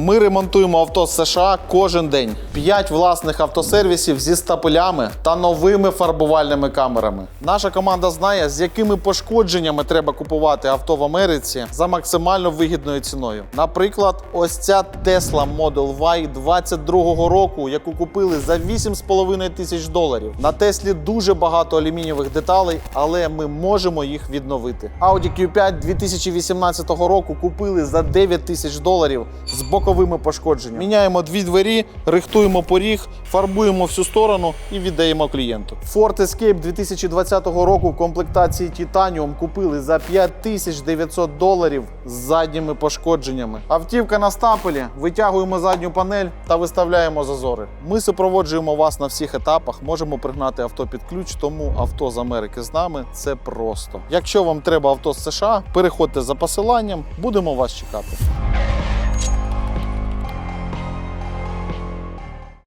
Ми ремонтуємо авто з США кожен день. П'ять власних автосервісів зі стапелями та новими фарбувальними камерами. Наша команда знає, з якими пошкодженнями треба купувати авто в Америці за максимально вигідною ціною. Наприклад, ось ця Tesla Model Y 22-го року, яку купили за 8,5 тисяч доларів. На Теслі дуже багато алюмінієвих деталей, але ми можемо їх відновити. Audi Q5 2018 року купили за 9 тисяч доларів з боковими пошкодженнями. Міняємо дві двері, рихтуємо поріг, фарбуємо всю сторону і віддаємо клієнту. Ford Escape 2020 року в комплектації Titanium купили за 5900 доларів з задніми пошкодженнями. Автівка на стапелі, витягуємо задню панель та виставляємо зазори. Ми супроводжуємо вас на всіх етапах, можемо пригнати авто під ключ, тому авто з Америки з нами це просто. Якщо вам треба авто з США, переходьте за посиланням, будемо вас чекати.